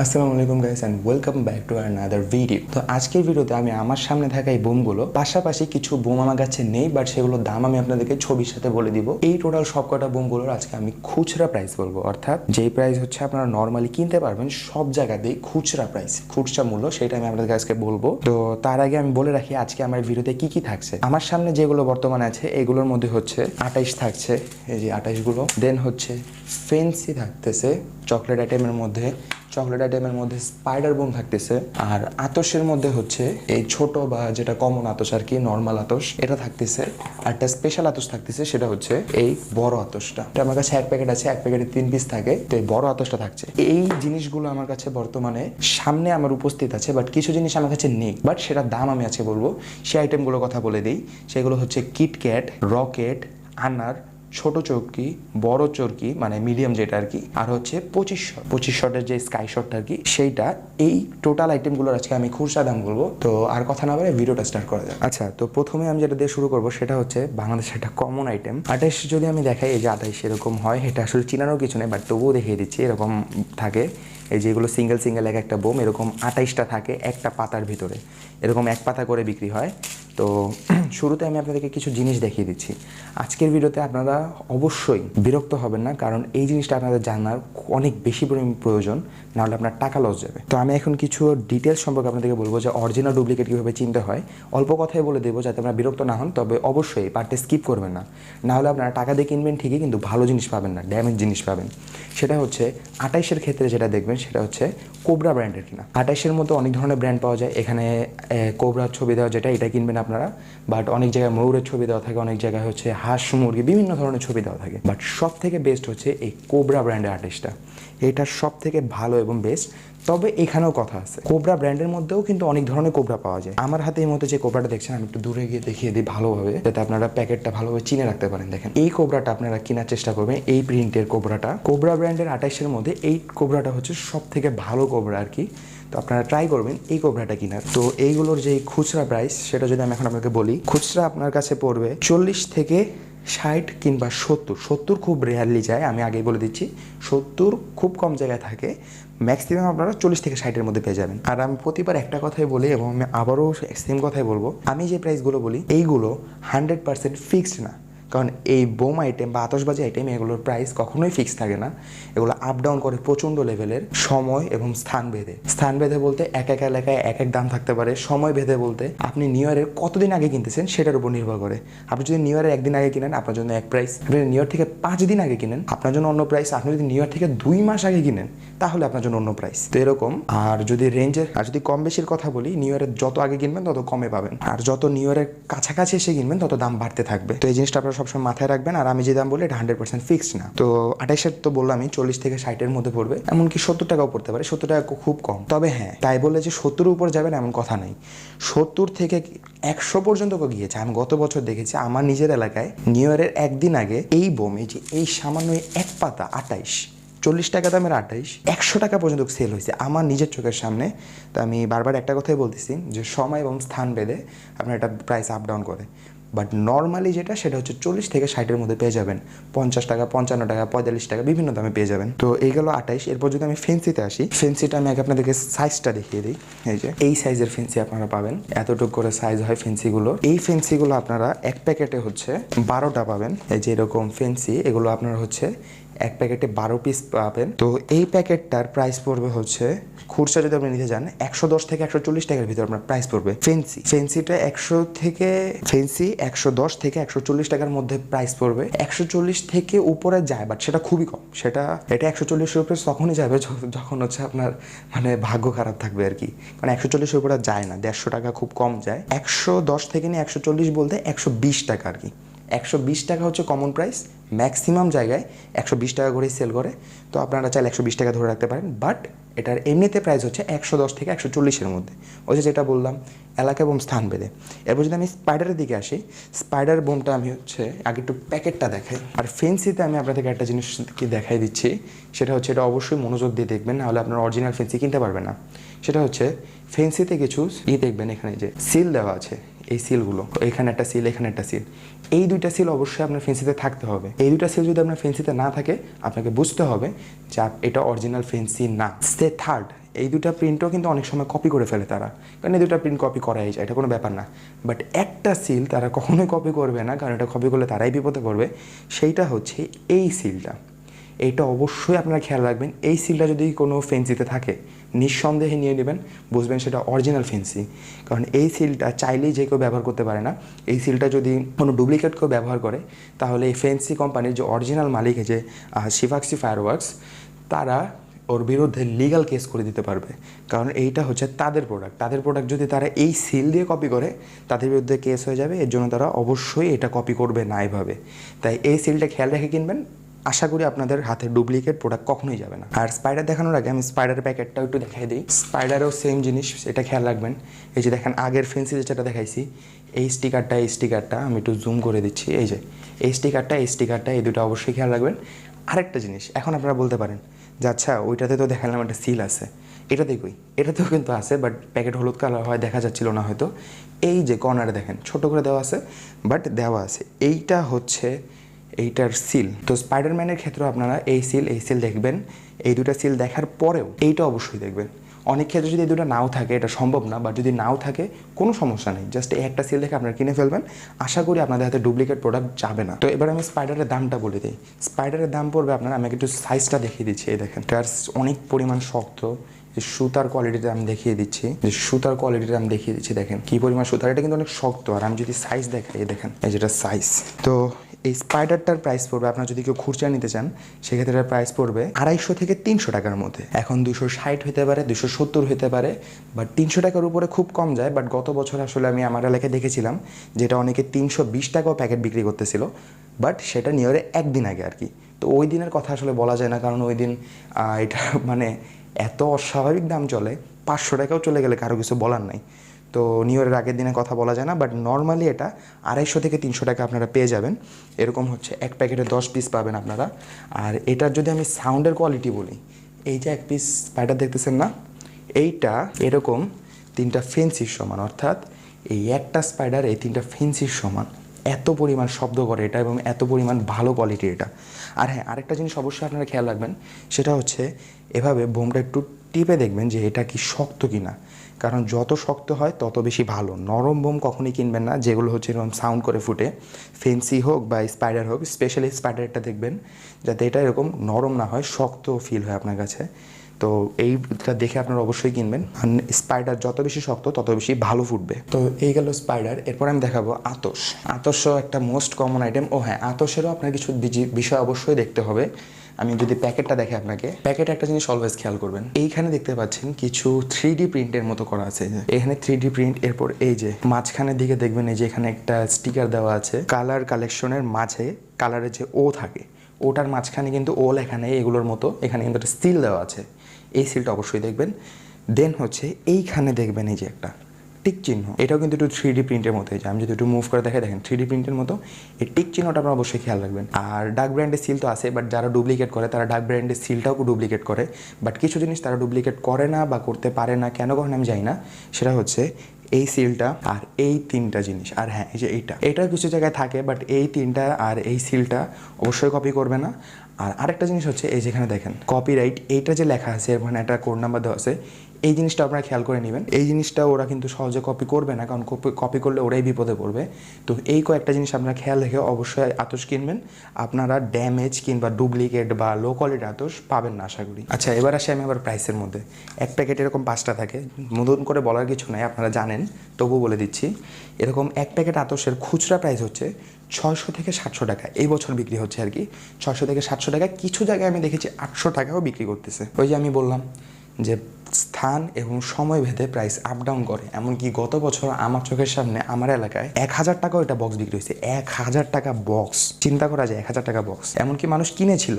আসসালামু আলাইকুম guys and welcome back to another video তো আজকের ভিডিওতে আমি আমার সামনে থাকা এই বোমগুলো, পাশাপাশি কিছু বোম আমার কাছে নেই বাট সেগুলোর দাম আমি আপনাদেরকে ছবির সাথে বলে দিব। এই টোটাল সবকটা বোমগুলোর আজকে আমি খুচরা প্রাইস বলব, অর্থাৎ যেই প্রাইস হচ্ছে আপনারা নর্মালি কিনতে পারবেন সব জায়গাতেই খুচরা প্রাইস খুচরা মূল্য সেটা আমি আপনাদের আজকে বলব। তো তার আগে আমি বলে রাখি, আজকে আমার ভিডিওতে কি কি থাকছে? আমার সামনে যেগুলো বর্তমানে আছে, এগুলোর মধ্যে হচ্ছে আটাইশ থাকছে, এই যে আটাইশগুলো দেন হচ্ছে ফেন্সি থাকতেছে চকলেট আইটেমের মধ্যে চকলেট আইটেমের মধ্যে স্পাইডার বোন থাকতেছে। আর আতসের মধ্যে হচ্ছে এই ছোট বা যেটা কমন আতস আর কি নর্মাল আতস, এটা থাকতেছে। আর একটা স্পেশাল আতস থাকতেছে, সেটা হচ্ছে এই বড় আতসটা। এটা আমার কাছে এক প্যাকেট আছে, এক প্যাকেটে তিন পিস থাকে। তো এই বড় আতসটা থাকছে। এই জিনিসগুলো আমার কাছে বর্তমানে সামনে আমার উপস্থিত আছে বাট কিছু জিনিস আমার কাছে নেই। বাট সেটার দাম আমি আজকে বলব। সেই আইটেমগুলোর কথা বলে দিই। সেগুলো হচ্ছে কিটক্যাট রকেট আনার ছোট চরকি, বড় চরকি মানে মিডিয়াম যেটা আর কি, আর হচ্ছে পঁচিশ শট। পঁচিশ শটের যে স্কাই শটটা আর কি, সেইটা এই টোটাল আইটেমগুলোর আজকে আমি খুরসা দাম বলব। তো আর কথা না বলে ভিডিওটা স্টার্ট করা যাক। আচ্ছা তো প্রথমে আমি যেটা দিয়ে শুরু করব, সেটা হচ্ছে বাংলাদেশের একটা কমন আইটেম আঠাইশ যদি আমি দেখাই, এই যে আঠাইশ এরকম হয়, এটা আসলে চিনারও কিছু নেই বাট তবুও দেখিয়ে দিচ্ছি, এরকম থাকে। এই যেগুলো সিঙ্গেল সিঙ্গেল এক একটা বোম, এরকম আঠাইশটা থাকে একটা পাতার ভিতরে। এরকম এক পাতা করে বিক্রি হয়। তো শুরুতে আমি আপনাদেরকে কিছু জিনিস দেখিয়ে দিচ্ছি। আজকের ভিডিওতে আপনারা অবশ্যই বিরক্ত হবেন না, কারণ এই জিনিসটা আপনাদের জানার অনেক বেশি পরিমাণ প্রয়োজন, নাহলে আপনার টাকা লস যাবে। তো আমি এখন কিছু ডিটেলস সম্পর্কে আপনাদেরকে বলব যে অরিজিনাল ডুপ্লিকেট কীভাবে চিনতে হয়। অল্প কথাই বলে দেবো যাতে আপনারা বিরক্ত না হন, তবে অবশ্যই পার্টে স্কিপ করবেন না। নাহলে আপনারা টাকা দিয়ে কিনবেন ঠিকই, কিন্তু ভালো জিনিস পাবেন না ড্যামেজ জিনিস পাবেন। সেটা হচ্ছে আটাইশের ক্ষেত্রে যেটা দেখবেন, সেটা হচ্ছে কোবরা ব্র্যান্ডের কিনা আটাইশের মতো অনেক ধরনের ব্র্যান্ড পাওয়া যায়। এখানে কোবরার ছবি দেওয়া যেটা, এটা কিনবেন আপনারা। বাট অনেক জায়গায় ময়ূরের ছবি দেওয়া থাকে, অনেক জায়গায় হচ্ছে হাঁস, মুরগি, বিভিন্ন ধরনের ছবি দেওয়া থাকে। বাট সব থেকে বেস্ট হচ্ছে এই কোবরা ব্র্যান্ডের আর্টিস্টটা এটা সব থেকে ভালো এবং বেস্ট তবে এখানেও কথা আছে, কোবরা ব্র্যান্ডের মধ্যেও কিন্তু অনেক ধরনের কোবরা পাওয়া যায়। আমার হাতে এই মধ্যে যে কোবরাটা দেখছেন, আমি একটু দূরে গিয়ে দেখিয়ে দিই ভালোভাবে, যাতে আপনারা প্যাকেটটা ভালোভাবে চিনে রাখতে পারেন। দেখেন, এই কোবরাটা আপনারা কেনার চেষ্টা করবেন, এই প্রিন্টের কোবরাটা। কোবরা ব্র্যান্ডের আঠাইশের মধ্যে এই কোবরাটা হচ্ছে সব থেকে ভালো কোবরা আর কি। তো আপনারা ট্রাই করবেন এই কোবরাটা কিনার তো এইগুলোর যে খুচরা প্রাইস সেটা যদি আমি এখন আপনাকে বলি, খুচরা আপনার কাছে পড়বে চল্লিশ থেকে ষাট কিংবা সত্তর। সত্তর খুব রেয়ারলি যায়, আমি আগেই বলে দিচ্ছি। সত্তর খুব কম জায়গায় থাকে। ম্যাক্সিমাম আপনারা চল্লিশ থেকে ষাটের মধ্যে পেয়ে যাবেন। আর আমি প্রতিবার একটা কথাই বলি এবং আমি আবারও সেম কথাই বলব। আমি যে প্রাইসগুলো বলি, এইগুলো হান্ড্রেড পার্সেন্ট ফিক্সড না। কারণ এই বোম আইটেম বা আতসবাজি আইটেম এগুলোর প্রাইস কখনোই ফিক্স থাকে না। এগুলো আপ ডাউন করে প্রচণ্ড লেভেলের সময় এবং স্থান ভেদে। স্থান ভেদে বলতে এক এক এলাকায় এক এক দাম থাকতে পারে। সময় ভেদে বলতে আপনি নিউ ইয়ারের কতদিন আগে কিনতেছেন সেটার উপর নির্ভর করে। আপনি যদি নিউ ইয়ারের একদিন আগে কিনেন, আপনার জন্য এক প্রাইস আপনি নিউ ইয়ার থেকে পাঁচ দিন আগে কিনেন, আপনার জন্য অন্য প্রাইস আপনি যদি নিউ ইয়ার থেকে দুই মাস আগে কিনেন, তাহলে আপনার জন্য অন্য প্রাইস তো এরকম, আর যদি রেঞ্জের আর যদি কম বেশির কথা বলি নিউ ইয়ারের যত আগে কিনবেন, তত কমে পাবেন। আর যত নিউ ইয়ারের কাছাকাছি এসে কিনবেন, তত দাম বাড়তে থাকবে। তো এই জিনিসটা আপনারা সবসময় মাথায় রাখবেন আর আমি যে দাম বলি এটা হান্ড্রেড পার্সেন্ট ফিক্সড না। তো আঠাইশের তো বললামই চল্লিশ থেকে ষাটের মধ্যে পড়বে, এমনকি সত্তর টাকাও পড়তে পারে, সত্তর টাকা খুব কম। তবে হ্যাঁ তাই বলে যে সত্তরের উপর যাবেন এমন কথা নেই সত্তর থেকে একশো পর্যন্ত গিয়েছে, আমি গত বছর দেখেছি, আমার নিজের এলাকায় নিউ ইয়ারের একদিন আগে এই বোম এই যে এই সামান্য এক পাতা আটাইশ চল্লিশ টাকা দামের আঠাইশ, একশো টাকা পর্যন্ত সেল হয়েছে আমার নিজের চোখের সামনে। তো আমি বারবার একটা কথাই বলতেছি যে সময় এবং স্থান বেঁধে আপনার এটা প্রাইস আপ ডাউন করে। বাট নর্মালি যেটা সেটা হচ্ছে চল্লিশ থেকে ষাটের মধ্যে পেয়ে যাবেন। পঞ্চাশ টাকা, পঞ্চান্ন টাকা, পঁয়তাল্লিশ টাকা বিভিন্ন দামে পেয়ে যাবেন। তো এই গেল আঠাইশ। এরপর যদি আমি ফেন্সিতে আসি ফেন্সিটা আমি আগে আপনাদেরকে সাইজটা দেখিয়ে দিই। এই যে, এই সাইজের ফেন্সি আপনারা পাবেন। এতটুকু করে সাইজ হয় ফেন্সিগুলো এই ফেন্সিগুলো আপনারা এক প্যাকেটে হচ্ছে বারোটা পাবেন। এই যে এরকম ফেন্সি এগুলো আপনারা হচ্ছে এক প্যাকেটে বারো পিস পাবেন। তো এই প্যাকেটটার প্রাইস পড়বে হচ্ছে, খুচরা যদি আপনি নিতে যান, একশো দশ থেকে একশো চল্লিশ টাকার ভিতরে আপনার প্রাইস পড়বে। ফেন্সি ফেন্সিটা একশো থেকে ফেন্সি একশো দশ থেকে একশো চল্লিশ টাকার মধ্যে প্রাইস পড়বে। একশো চল্লিশ থেকে উপরে যায় বাট সেটা খুবই কম। সেটা, এটা একশো চল্লিশের উপরে তখনই যাবে যখন হচ্ছে আপনার মানে ভাগ্য খারাপ থাকবে আর কি। কারণ একশো চল্লিশের উপরে যায় না, দেড়শো টাকা খুব কম যায়। একশো দশ থেকে নিয়ে একশো চল্লিশ বলতে একশো বিশ টাকা আর কি। একশো বিশ টাকা হচ্ছে কমন প্রাইস ম্যাক্সিমাম জায়গায় একশো বিশ টাকা করেই সেল করে। তো আপনারা চাইলে একশো বিশ টাকা ধরে রাখতে পারেন বাট এটার এমনিতে প্রাইস হচ্ছে একশো দশ থেকে একশো চল্লিশের মধ্যে। ওই যে যেটা বললাম, এলাকা এবং স্থান ভেদে। এরপর যদি আমি স্পাইডারের দিকে আসি স্পাইডার বোমটা আমি হচ্ছে আগে একটু প্যাকেটটা দেখাই। আর ফেন্সিতে আমি আপনাদেরকে একটা জিনিস কি দেখাই দিচ্ছি, সেটা হচ্ছে এটা অবশ্যই মনোযোগ দিয়ে দেখবেন, নাহলে আপনার অরিজিনাল ফেন্সি কিনতে পারবেন না। সেটা হচ্ছে ফেন্সিতে কিছু ই দেখবেন এখানে যে সিল দেওয়া আছে, এই সিলগুলো এখানে একটা সিল এখানে একটা সিল এই দুইটা সিল অবশ্যই আপনার ফেন্সিতে থাকতে হবে। এই দুইটা সিল যদি আপনার ফেন্সিতে না থাকে, আপনাকে বুঝতে হবে যে এটা অরিজিনাল ফেন্সি না। সে থার্ড এই দুটা প্রিন্টও কিন্তু অনেক সময় কপি করে ফেলে তারা। কারণ এই দুটা প্রিন্ট কপি করাই যায়, এটা কোনো ব্যাপার না। বাট একটা সিল তারা কখনোই কপি করবে না, কারণ এটা কপি করলে তারাই বিপদে পড়বে। সেইটা হচ্ছে এই সিলটা এইটা অবশ্যই আপনারা খেয়াল রাখবেন। এই সিলটা যদি কোনো ফেন্সিতে থাকে, নিঃসন্দেহে নিয়ে নেবেন, বুঝবেন সেটা অরিজিনাল ফেন্সি। কারণ এই সিলটা চাইলেই যে কেউ ব্যবহার করতে পারে না। এই সিলটা যদি কোনো ডুপ্লিকেট কেউ ব্যবহার করে, তাহলে এই ফেন্সি কোম্পানির যে অরিজিনাল মালিক যে শিফাক্সি ফায়ারওয়ার্কস, তারা ওর বিরুদ্ধে লিগ্যাল কেস করে দিতে পারবে। কারণ এইটা হচ্ছে তাদের প্রোডাক্ট। তাদের প্রোডাক্ট যদি তারা এই সিল দিয়ে কপি করে, তাদের বিরুদ্ধে কেস হয়ে যাবে। এর জন্য তারা অবশ্যই এটা কপি করবে না এভাবে। তাই এই সিলটা খেয়াল রেখে কিনবেন। আশা করি আপনাদের হাতে ডুপ্লিকেট প্রোডাক্ট কখনোই যাবে না। আর স্পাইডার দেখানোর আগে আমি স্পাইডার প্যাকেটটাও একটু দেখাই দিই। স্পাইডারও সেম জিনিস, এটা খেয়াল রাখবেন। এই যে দেখেন, আগের ফেন্সি যেটা দেখাইছি, এই স্টিকারটা এই স্টিকারটা আমি একটু জুম করে দিচ্ছি। এই যে, এই স্টিকারটা এই স্টিকারটা এই দুটো অবশ্যই খেয়াল রাখবেন। আরেকটা জিনিস, এখন আপনারা বলতে পারেন যে আচ্ছা ওইটাতে তো দেখালাম একটা সিল আছে। এটা দেখুই এটাতেও কিন্তু আছে বাট প্যাকেট হলুদ কালার হয়, দেখা যাচ্ছিল না হয়তো। এই যে কর্নারে দেখেন, ছোট করে দেওয়া আছে বাট দেওয়া আছে। এইটা হচ্ছে এইটার সিল তো স্পাইডারম্যানের ক্ষেত্রেও আপনারা এই সিল এই সিল দেখবেন। এই দুটা সিল দেখার পরেও এইটা অবশ্যই দেখবেন। অনেক ক্ষেত্রে যদি এই দুটো নাও থাকে, এটা সম্ভব না বা যদি নাও থাকে, কোনো সমস্যা নেই। জাস্ট এই একটা সিল দেখে আপনারা কিনে ফেলবেন। আশা করি আপনাদের হাতে ডুপ্লিকেট প্রোডাক্ট যাবে না। তো এবার আমি স্পাইডারের দামটা বলে দিই। স্পাইডারের দাম পড়বে আপনারা আমাকে একটু সাইজটা দেখিয়ে দিচ্ছি, এই দেখেন। এটার অনেক পরিমাণ শক্ত। যে সুতার কোয়ালিটিটা আমি দেখিয়ে দিচ্ছি। যে সুতার কোয়ালিটিটা আমি দেখিয়ে দিচ্ছি, দেখেন। কি পরিমাণ সুতার? এটা কিন্তু অনেক শক্ত। আর আমি যদি সাইজ দেখাই দেখেন, এই যেটা সাইজ তো এই স্পাইডারটার প্রাইস পড়বে, আপনার যদি কেউ খুচরা নিতে চান, সেক্ষেত্রে প্রাইস পড়বে আড়াইশো থেকে তিনশো টাকার মধ্যে। এখন দুশো ষাট হতে পারে, দুশো সত্তর হতে পারে বাট তিনশো টাকার উপরে খুব কম যায় বাট গত বছর আসলে আমি আমার এলাকায় দেখেছিলাম যেটা অনেকে তিনশো বিশ টাকাও প্যাকেট বিক্রি করতেছিল বাট সেটা নিয়রে একদিন আগে আর কি। তো ওই দিনের কথা আসলে বলা যায় না, কারণ ওই দিন এটা মানে এত অস্বাভাবিক দাম চলে, পাঁচশো টাকাও চলে গেলে কারও কিছু বলার নাই। তো নিউ ইয়ারের আগের দিনে কথা বলা যায় না বাট নর্মালি এটা আড়াইশো থেকে তিনশো টাকা আপনারা পেয়ে যাবেন। এরকম হচ্ছে এক প্যাকেটে দশ পিস পাবেন আপনারা। আর এটার যদি আমি সাউন্ডের কোয়ালিটি বলি, এই যে এক পিস স্পাইডার দেখতেছেন না? এইটা এরকম তিনটা ফেন্সির সমান, অর্থাৎ এই একটা স্পাইডার এই তিনটা ফেন্সির সমান। এত পরিমাণ শব্দ করে এটা এবং এত পরিমাণ ভালো কোয়ালিটি এটা। আর হ্যাঁ আরেকটা জিনিস অবশ্যই আপনারা খেয়াল রাখবেন, সেটা হচ্ছে এভাবে বোমটা একটু টিপে দেখবেন যে এটা কি শক্ত কি না কারণ যত শক্ত হয়, তত বেশি ভালো। নরম বোম কখনই কিনবেন না, যেগুলো হচ্ছে এরকম সাউন্ড করে ফুটে। ফেন্সি হোক বা স্পাইডার হোক স্পেশালি স্পাইডারটা দেখবেন, যাতে এটা এরকম নরম না হয়, শক্ত ফিল হয় আপনার কাছে। তো এইটা দেখে আপনারা অবশ্যই কিনবেন। স্পাইডার যত বেশি শক্ত, তত বেশি ভালো ফুটবে। তো এই গেল স্পাইডার। এরপর আমি দেখাবো আতস আতসও একটা মোস্ট কমন আইটেম ও হ্যাঁ আতসেরও আপনার কিছু বিষয় অবশ্যই দেখতে হবে। আমি যদি প্যাকেটটা দেখে আপনাকে। প্যাকেটে একটা জিনিস অলওয়েজ খেয়াল করবেন। এইখানে দেখতে পাচ্ছেন কিছু থ্রি ডি প্রিন্টের মতো করা আছে। এখানে থ্রি ডি প্রিন্ট এরপর এই যে মাঝখানের দিকে দেখবেন এই যে এখানে একটা স্টিকার দেওয়া আছে। কালার কালেকশনের মাঝে কালারের যে ও থাকে, ওটার মাঝখানে কিন্তু ও লেখা নেই, এগুলোর মতো। এখানে কিন্তু একটা স্টিল দেওয়া আছে। এই সিলটা অবশ্যই দেখবেন। দেন হচ্ছে এইখানে দেখবেন এই যে একটা। টিক চিহ্ন, এটাও কিন্তু একটু থ্রি ডি প্রিন্টের মতো এই যে আমি যদি একটু মুভ করে দেখে দেখেন থ্রি ডি প্রিন্টের মতো, এই টিক চিহ্নটা আপনারা অবশ্যই খেয়াল রাখবেন। আর ডাক ব্র্যান্ডের সিল তো আছে বাট যারা ডুপ্লিকেট করে, তারা ডাক ব্র্যান্ডের সিলটাও ডুপ্লিকেট করে। বাট কিছু জিনিস তারা ডুপ্লিকেট করে না বা করতে পারে না, কেন কখন আমি জানি না, সেটা হচ্ছে এই সিলটা আর এই তিনটা জিনিস। আর হ্যাঁ এই যে এইটা এটা কিছু জায়গায় থাকে বাট এই তিনটা আর এই সিলটা অবশ্যই কপি করবে না। আর আরেকটা জিনিস হচ্ছে এই যেখানে দেখেন কপিরাইট এইটা যে লেখা আছে, এর মানে একটা কোড নাম্বার দেওয়া আছে, এই জিনিসটা আপনারা খেয়াল করে নেবেন। এই জিনিসটা ওরা কিন্তু সহজে কপি করবে না, কারণ কপি করলে ওরাই বিপদে পড়বে। তো এই কয়েকটা জিনিস আপনারা খেয়াল রেখে অবশ্যই আতস কিনবেন। আপনারা ড্যামেজ কিংবা ডুপ্লিকেট বা লো কোয়ালিটি আতস পাবেন না, আশা করি। আচ্ছা এবার আসি আমি আবার প্রাইসের মধ্যে। এক প্যাকেট এরকম পাঁচটা থাকে। নতুন করে বলার কিছু নাই, আপনারা জানেন তবু বলে দিচ্ছি। এরকম এক প্যাকেট আতসের খুচরা প্রাইস হচ্ছে ছয়শো থেকে সাতশো টাকা। এই বছর বিক্রি হচ্ছে আর কি। ছয়শো থেকে সাতশো টাকা। কিছু জায়গায় আমি দেখেছি আটশো টাকাও বিক্রি করতেছে। ওই যে আমি বললাম যে স্থান এবং সময় ভেদে প্রাইস আপ ডাউন করে। এমনকি গত বছর আমার চোখের সামনে আমার এলাকায় এক হাজার টাকাও এটা বক্স বিক্রি হয়েছে। এক হাজার টাকা বক্স চিন্তা করা যায়, এক হাজার টাকা বক্স এমনকি মানুষ কিনেছিল।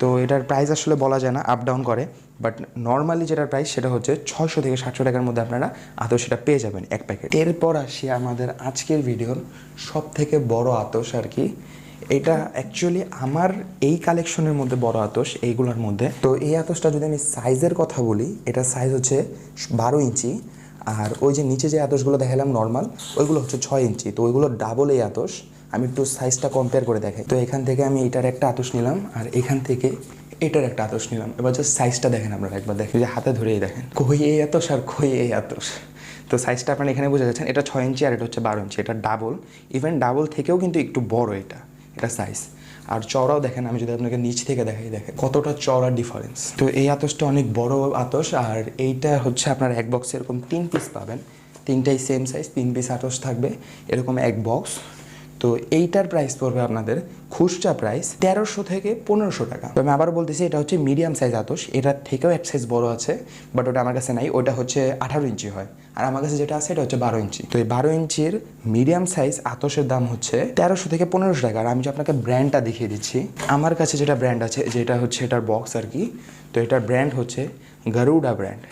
তো এটার প্রাইস আসলে বলা যায় না আপ ডাউন করে বাট নর্মালি যেটার প্রাইস সেটা হচ্ছে ছয়শো থেকে সাতশো টাকার মধ্যে আপনারা আতস সেটা পেয়ে যাবেন এক প্যাকেট এরপর আসি আমাদের আজকের ভিডিওর সব থেকে বড় আতস আর কি। এটা অ্যাকচুয়ালি আমার এই কালেকশনের মধ্যে বড় আতস এইগুলোর মধ্যে। তো এই আতসটা যদি আমি সাইজের কথা বলি, এটা সাইজ হচ্ছে বারো ইঞ্চি, আর ওই যে নিচে যে আতসগুলো দেখালাম নর্মাল ওইগুলো হচ্ছে ছয় ইঞ্চি, তো ওইগুলো ডাবল এই আতস আমি একটু সাইজটা কম্পেয়ার করে দেখাই। তো এখান থেকে আমি এটার একটা আতস নিলাম, আর এখান থেকে এটার একটা আতস নিলাম। এবার জাস্ট সাইজটা দেখেন আপনারা একবার দেখেন। যে হাতে ধরেই দেখেন। কই এই আতস আর কই এই আতস? তো সাইজটা আপনারা এখানে বুঝে যাচ্ছেন, এটা ছয় ইঞ্চি আর এটা হচ্ছে বারো ইঞ্চি, এটা ডাবল ইভেন ডাবল থেকেও কিন্তু একটু বড় এটা এটা সাইজ আর চওড়াও দেখেন, আমি যদি আপনাকে নিচ থেকে দেখাই, দেখেন কতটা চওড়া ডিফারেন্স তো এই আতসটা অনেক বড় আতস, আর এইটা হচ্ছে আপনার এক বক্সে এরকম তিন পিস পাবেন। তিনটাই সেম সাইজ তিন পিস আতস থাকবে। এরকম এক বক্স তো এইটার প্রাইস পড়বে আপনাদের খুচরা প্রাইস তেরোশো থেকে পনেরোশো টাকা। তো আমি আবার বলতেছি, এটা হচ্ছে মিডিয়াম সাইজ আতস। এটার থেকেও এক সাইজ বড় আছে বাট ওটা আমার কাছে নাই। ওটা হচ্ছে আঠারো ইঞ্চি হয়। আর আমার কাছে যেটা আছে, এটা হচ্ছে বারো ইঞ্চি। তো এই বারো ইঞ্চির মিডিয়াম সাইজ আতসের দাম হচ্ছে তেরোশো থেকে পনেরোশো টাকা। আর আমি যে আপনাকে ব্র্যান্ডটা দেখিয়ে দিচ্ছি, আমার কাছে যেটা ব্র্যান্ড আছে, যেটা হচ্ছে এটার বক্স আর কি, তো এটার ব্র্যান্ড হচ্ছে গারুডা ব্র্যান্ড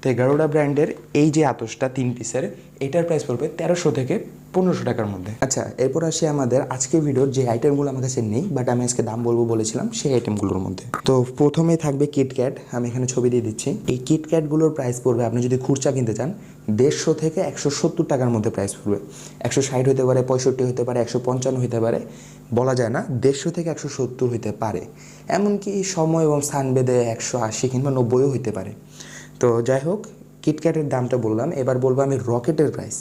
তো এই গারুডা ব্র্যান্ডের এই যে আতসটা, তিন পিসের এটার প্রাইস পড়বে তেরোশো থেকে পনেরোশো টাকার মধ্যে। আচ্ছা এরপর আসি আমাদের আজকে ভিডিওর যে আইটেমগুলো আমার কাছে নেই বাট আমি আজকে দাম বলব বলেছিলাম, সেই আইটেমগুলোর মধ্যে। তো প্রথমেই থাকবে কিটক্যাট আমি এখানে ছবি দিয়ে দিচ্ছি। এই কিটক্যাটগুলোর প্রাইস পড়বে, আপনি যদি খুচরা কিনতে চান, দেড়শো থেকে একশো সত্তর টাকার মধ্যে প্রাইস পড়বে। একশো ষাট হতে পারে, পঁয়ষট্টি হতে পারে, একশো পঞ্চান্ন হতে পারে, বলা যায় না, দেড়শো থেকে একশো সত্তর হতে পারে। এমনকি সময় এবং স্থান বেদে একশো আশি কিংবা নব্বইও হতে পারে। তো যাই হোক কিটক্যাটের দামটা বললাম, এবার বলব আমি রকেটের প্রাইস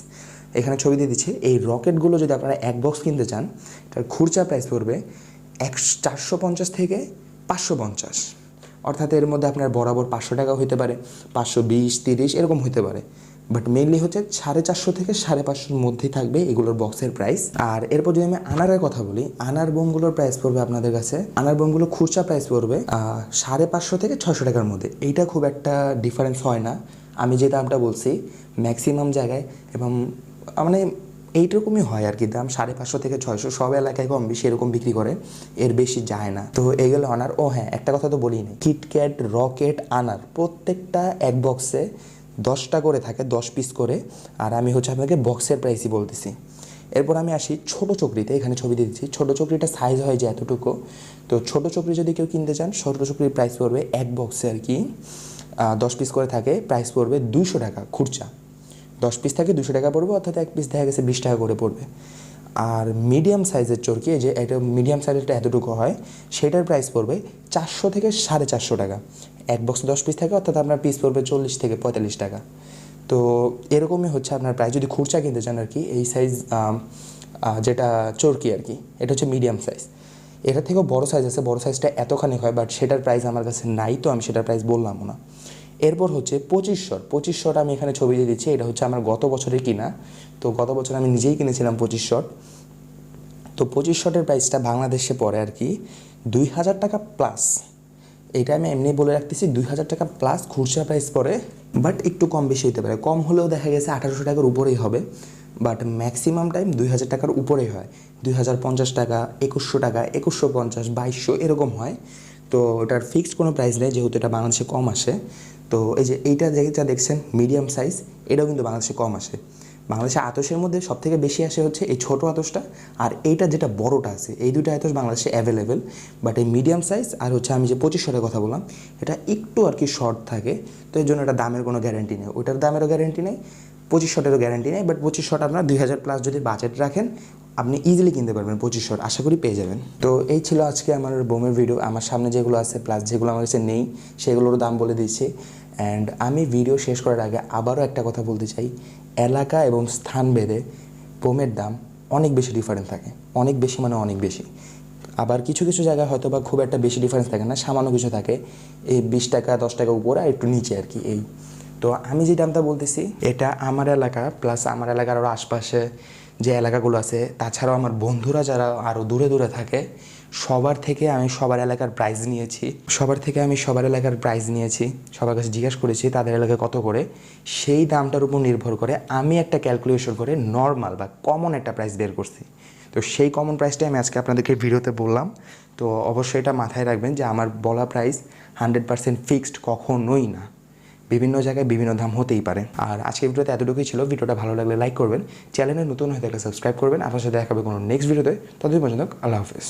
এখানে ছবি দিয়ে দিচ্ছি, এই রকেটগুলো যদি আপনারা এক বক্স কিনতে চান তার খুরচা প্রাইস পড়বে এক চারশো পঞ্চাশ থেকে পাঁচশো পঞ্চাশ। অর্থাৎ এর মধ্যে আপনার বরাবর পাঁচশো টাকা হতে পারে, পাঁচশো বিশ, তিরিশ, এরকম হতে পারে। বাট মেইনলি হচ্ছে সাড়ে চারশো থেকে সাড়ে পাঁচশোর মধ্যেই থাকবে এগুলোর বক্সের প্রাইস আর এরপর যদি আমি আনারের কথা বলি, আনার বোমগুলোর প্রাইস পড়বে আপনাদের কাছে। আনার বোমগুলো খুচরা প্রাইস পড়বে সাড়ে পাঁচশো থেকে ছশো টাকার মধ্যে। এইটা খুব একটা ডিফারেন্স হয় না। আমি যে দামটা বলছি ম্যাক্সিমাম জায়গায় এবং মানে এইরকমই হয় আর কি, দাম সাড়ে পাঁচশো থেকে ছয়শো সব এলাকায় কম বেশি এরকম বিক্রি করে, এর বেশি যায় না। তো এগুলো আনার, ও হ্যাঁ একটা কথা তো বলি না কিটক্যাট রকেট আনার প্রত্যেকটা এক বক্সে দশটা করে থাকে, দশ পিস করে, আর আমি হচ্ছে আপনাকে বক্সের প্রাইসই বলতেছি। এরপর আমি আসি ছোট চকরিতে, এখানে ছবি দিচ্ছি। ছোট চকরিটা সাইজ হয় যে এতটুকু। তো ছোট চকরি যদি কেউ কিনতে চান, ছোট চকরির প্রাইস পড়বে এক বক্সে আর কি দশ পিস করে থাকে প্রাইস পড়বে দুশো টাকা খুরচা দশ পিস থাকে, দুশো টাকা পড়বে, অর্থাৎ এক পিস দেখা গেছে বিশ টাকা করে পড়বে। আর মিডিয়াম সাইজের চরকি যে এটা মিডিয়াম সাইজেরটা এতটুকু হয়, সেটার প্রাইস পড়বে চারশো থেকে সাড়ে চারশো টাকা। এক বক্স দশ পিস থাকে, অর্থাৎ আপনার পিস পড়বে চল্লিশ থেকে পঁয়তাল্লিশ টাকা। তো এরকমই হচ্ছে আপনার প্রাইস যদি খুরচা কিনতে চান আর কি, এই সাইজ যেটা চরকি আর কি, এটা হচ্ছে মিডিয়াম সাইজ এটা থেকেও বড় সাইজ আছে, বড় সাইজটা এতখানি হয় বাট সেটার প্রাইস আমার কাছে নাই, তো আমি সেটার প্রাইস বললামও না। এরপর হচ্ছে পঁচিশশোর পঁচিশশোটা আমি এখানে ছবি দিয়ে দিচ্ছি, এটা হচ্ছে আমার গত বছরের কিনা। তো গত বছর আমি নিজেই কিনেছিলাম পঁচিশ শট তো পঁচিশ শটের প্রাইসটা বাংলাদেশে পড়ে আর কি দুই হাজার টাকা প্লাস এটা আমি এমনি বলে রাখতেছি, দুই হাজার টাকা প্লাস খুচরা প্রাইস পড়ে বাট একটু কম বেশি হতে পারে। কম হলেও দেখা গেছে আঠারোশো টাকার উপরেই হবে বাট ম্যাক্সিমাম টাইম দুই হাজার টাকার উপরেই হয়। দুই হাজার পঞ্চাশ টাকা, একুশশো টাকা, একুশশো পঞ্চাশ, বাইশশো এরকম হয়। তো ওটার ফিক্সড কোনো প্রাইস নেই, যেহেতু এটা বাংলাদেশে কম আসে। তো এই যে এইটা যেটা দেখছেন মিডিয়াম সাইজ এটাও কিন্তু বাংলাদেশে কম আসে। বাংলাদেশে আতসের মধ্যে সব থেকে বেশি আসে হচ্ছে এই ছোটো আতসটা, আর এইটা যেটা বড়টা আছে, এই দুটো আতস বাংলাদেশে অ্যাভেলেবেল বাট এই মিডিয়াম সাইজ আর হচ্ছে আমি যে পঁচিশ শটের কথা বললাম, এটা একটু আর কি শর্ট থাকে, তো এই জন্য এটা দামের কোনো গ্যারান্টি নেই। ওটার দামেরও গ্যারান্টি নেই, পঁচিশ শটেরও গ্যারান্টি নেই বাট পঁচিশ শট আপনার দুই হাজার প্লাস যদি বাজেট রাখেন আপনি ইজিলি কিনতে পারবেন পঁচিশশোর আশা করি পেয়ে যাবেন। তো এই ছিল আজকে আমার বোমের ভিডিও আমার সামনে যেগুলো আছে প্লাস যেগুলো আমার কাছে নেই সেগুলোর দাম বলে দিচ্ছি অ্যান্ড আমি ভিডিও শেষ করার আগে আবারও একটা কথা বলতে চাই, এলাকা এবং স্থান ভেদে বোমের দাম অনেক বেশি ডিফারেন্স থাকে, অনেক বেশি মানে অনেক বেশি। আবার কিছু কিছু জায়গায় হয়তো বা খুব একটা বেশি ডিফারেন্স থাকে না, সামান্য কিছু থাকে, এই বিশ টাকা, দশ টাকা উপরে আর একটু নিচে আর কি, এই। তো আমি যে দামটা বলতেছি, এটা আমার এলাকা প্লাস আমার এলাকার আরও আশপাশে যে এলাকাগুলো আছে, তাছাড়াও আমার বন্ধুরা যারা আরও দূরে দূরে থাকে, সবার থেকে আমি সবার এলাকার প্রাইজ নিয়েছি। সবার থেকে আমি সবার এলাকার প্রাইজ নিয়েছি। সবার কাছে জিজ্ঞেস করেছি, তাদের এলাকায় কত করে? সেই দামটার উপর নির্ভর করে আমি একটা ক্যালকুলেশন করে নর্মাল বা কমন একটা প্রাইস বের করছি। তো সেই কমন প্রাইসটাই আমি আজকে আপনাদেরকে ভিডিওতে বললাম। তো অবশ্যই এটা মাথায় রাখবেন যে আমার বলা প্রাইস হান্ড্রেড পার্সেন্ট ফিক্সড কখনোই না। বিভিন্ন জায়গায় বিভিন্ন দাম হতেই পারে। আর আজকের ভিডিওতে এতটুকুই ছিল। ভিডিওটা ভালো লাগলে লাইক করবেন। চ্যানেলে নতুন হয়ে থাকলে সাবস্ক্রাইব করবেন। আপনার সাথে দেখাবে কোনো নেক্সট ভিডিওতে। ততদিন পর্যন্ত আল্লাহ হাফেজ।